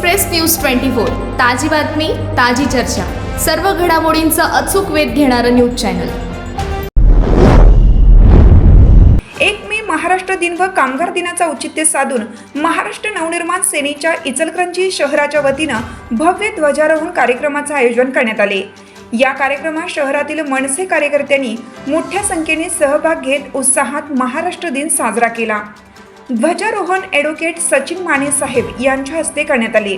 Express news twenty four. ताजी बातमी ताजी चर्चा. सर्व घडामोडींचा अचूक वेध घेणारं न्यूज चॅनल. एक मे महाराष्ट्र दिन व कामगार दिनाचा औचित्य साधून महाराष्ट्र नवनिर्माण सेनेच्या इचलकरंजी शहराच्या वतीनं भव्य ध्वजारोहण कार्यक्रमाचं आयोजन करण्यात आले. या कार्यक्रमात शहरातील मनसे कार्यकर्त्यांनी मोठ्या संख्येने सहभाग घेत उत्साहात महाराष्ट्र दिन साजरा केला. ध्वजारोहण ॲडव्होकेट सचिन माने साहेब यांच्या हस्ते करण्यात आले.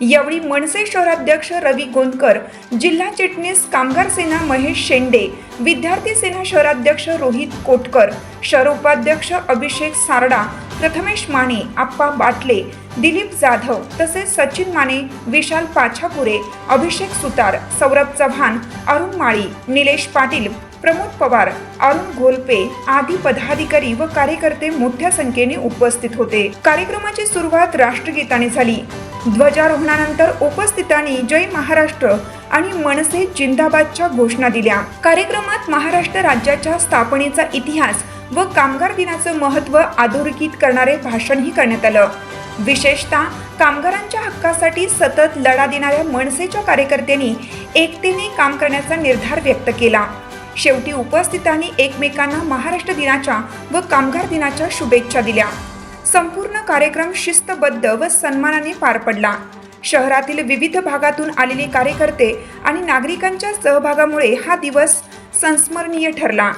यावेळी मनसे शहराध्यक्ष रवी गोंदकर जिल्हा चिटणीस कामगार सेना महेश शेंडे विद्यार्थी सेना शहराध्यक्ष रोहित कोटकर शहर उपाध्यक्ष अभिषेक सारडा प्रथमेश माने आप्पा बाटले दिलीप जाधव तसेच सचिन माने विशाल पाछापुरे अभिषेक सुतार सौरभ चव्हाण अरुण माळी निलेश पाटील प्रमोद पवार अरुण घोलपे आदी पदाधिकारी व कार्यकर्ते मोठ्या संख्येने उपस्थित होते. कार्यक्रमाची सुरुवात राष्ट्रगीताने झाली. ध्वजारोहणानंतर उपस्थितांनी जय महाराष्ट्र आणि मनसे जिंदाबादच्या घोषणा दिल्या. कार्यक्रमात महाराष्ट्र राज्याच्या स्थापनेचा इतिहास व कामगार दिनाचं महत्त्व अधोरेखित करणारे भाषणही करण्यात आलं. विशेषतः कामगारांच्या हक्कासाठी सतत लढा देणाऱ्या मनसेच्या कार्यकर्त्यांनी एकतेने काम करण्याचा निर्धार व्यक्त केला. शेवटी उपस्थितांनी एकमेकांना महाराष्ट्र दिनाच्या व कामगार दिनाच्या शुभेच्छा दिल्या. संपूर्ण कार्यक्रम शिस्तबद्ध व सन्मानाने पार पडला. शहरातील विविध भागातून आलेले कार्यकर्ते आणि नागरिकांच्या सहभागामुळे हा दिवस संस्मरणीय ठरला.